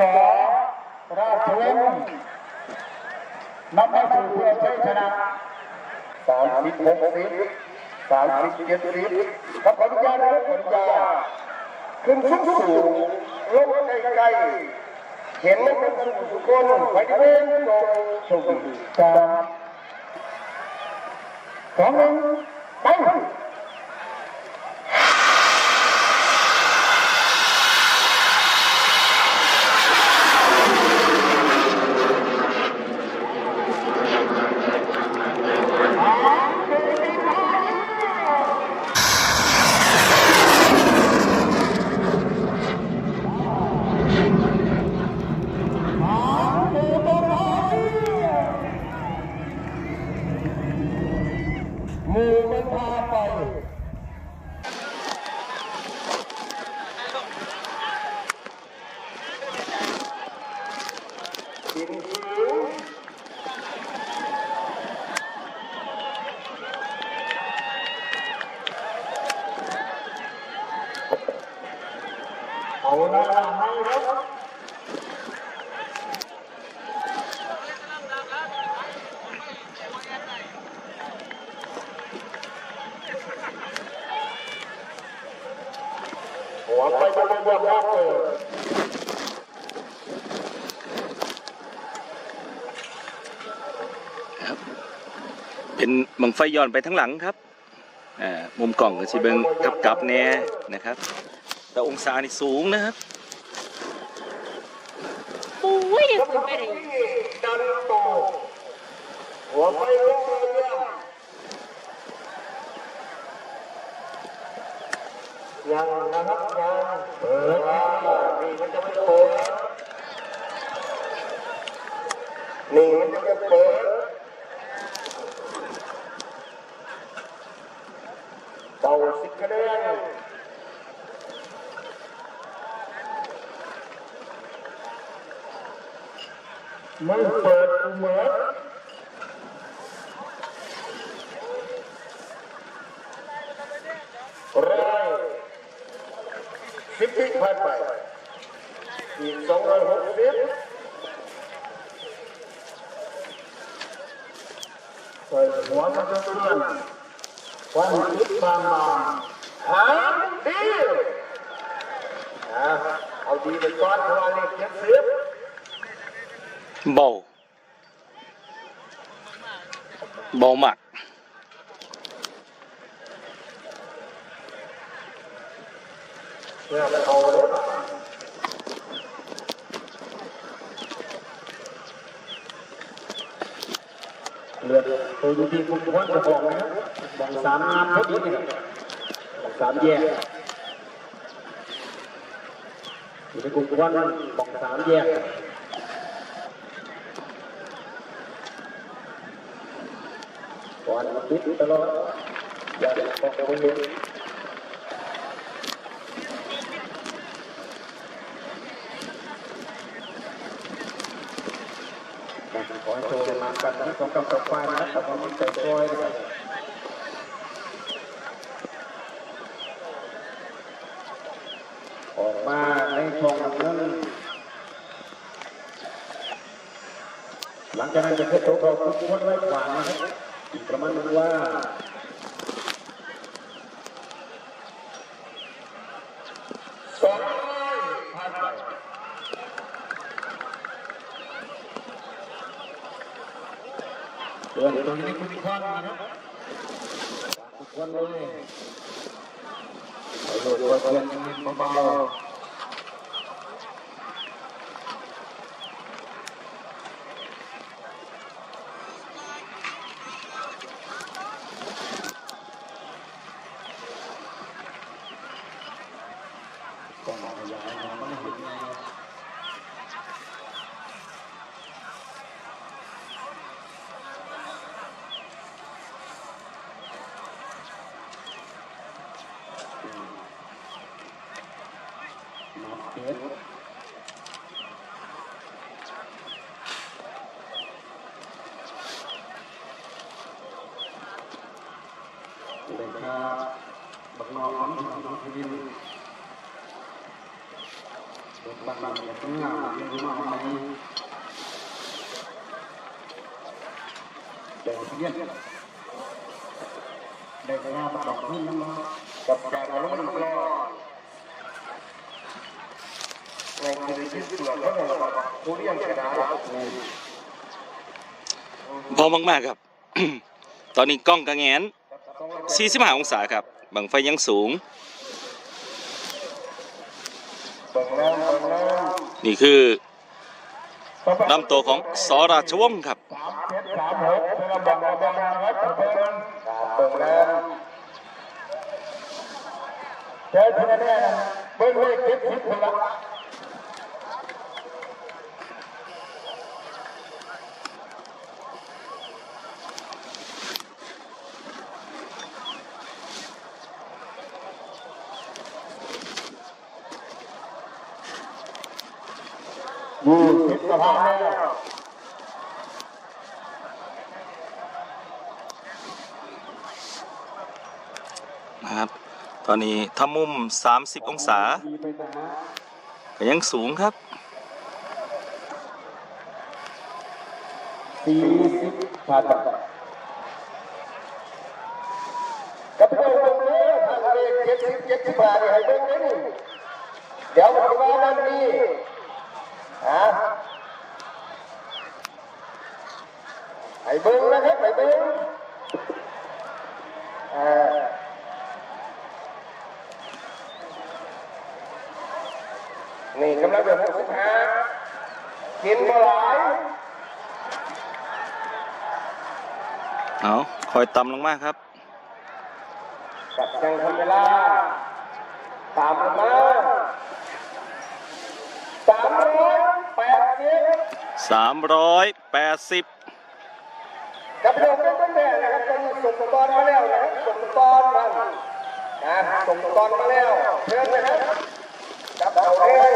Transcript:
สอราชวงศ์นับให้สู่เพื่อชัยชนะสามสิบหกสิบสามสิบเจ็ดสิบกับขออนุญาตนะครับขออนุญาตขึ้นสูงสูงลงไกลๆเห็นแล้วเป็นสุขคนไปเดินโจสุขสามสองหนึ่งไป มือมันพาไป กินหิวเอาละให้ครับ หัวไปบนบนครับเออเป็นบังไฟย้อนไปทั้งหลังครับมุมกล่องก็สิเบิงกับกับแน่นะครับ แต่องศานี่สูงนะครับปุ้ยดี๋ยวคุณไปไหน ดันโตหัวไปลงเรือยังนะครับยังเปิดนี่มันจะไม่เปิด นี่มันจะเปิดเก้าสิบคะแนนไม่เปิดเหมือนร้อยสิบปีผ่านไปอีกสองร้อยหกสิบ ใส่หัวมันจะเตือนควันคิดบางบางหางดีอะเอาดีไปก่อนเพราะว่าเลขเจ็ดสิบ เบาเบาหมัก เนี่ยเขาเลยเลือดตัวอยู่ที่คุณพ้นจะบอกนะครับบอกสามงามพอดีเนี่ยบอกสามแยกอยู่ที่คุณพ้นบอกสามแยกก่อนติดตลอดอย่าบอกคนเดียว ขอให้โชว์มากันที่สองกับกับไฟนะครับผมใจคอยนะครับออกมาในทองนั้นหลังจากนั้นจะเพชรโตเราทุกคนไว้ขวางนะครับอีกประมาณนึงว่าสองร้อยผ่านไป เดินตรงนี้คุณควันนะครับคุณควันเลยไปโหลดตัวเทียนนิดเบาๆก่อนขยายมันไม่เห็นไง นับเพชร เป็นค่าบักนอกของของทีวินรถบางบางองงี้ยเรียนรู้มาไหมเด็กเรียนเด็กงานดอกขึ้นมากับการอารมณ์มันก็ในคือที่สุดแล้วก็ผู้เรียนกระดาษพอมากๆครับ ตอนนี้กล้องกระแงน 45 องศาครับบังไฟยังสูง นี่คือลำตัวของสราชวงศ์ครับเจ็ดสามหกเป็นระบังระบังนะครับเบิ่งเบิ่งแล้วเจ้าท่านเนี่ยเบิ่งเลขคิดคิดคนละ ยี่สิบกระพันแล้วนะครับ ตอนนี้ทำมุม 30 องศาก็ยังสูงครับสี่สิบพันกระเพื่อมเลยทางเลขเจ็ดสิบเจ็ดสิบบาทให้เบิ่งนี่เดี๋ยวผมันจะมาด้าน นี้ฮะให้เบิ่งนะครับให้เบิ่งอ่านี่กำลังเดือดหกสิบห้ากินบ่หลายเอาคอยต่ำลงมาครับกับยังทำเวลาตามลงมา สามร้อยแปดสิบ380กับเรื่องตั้งแต่นะครับตอนนี้ส่งตอนมาแล้วนะครับส่งตอนมานะส่งตอนมาแล้วเชิญนะครับจับเอาเลย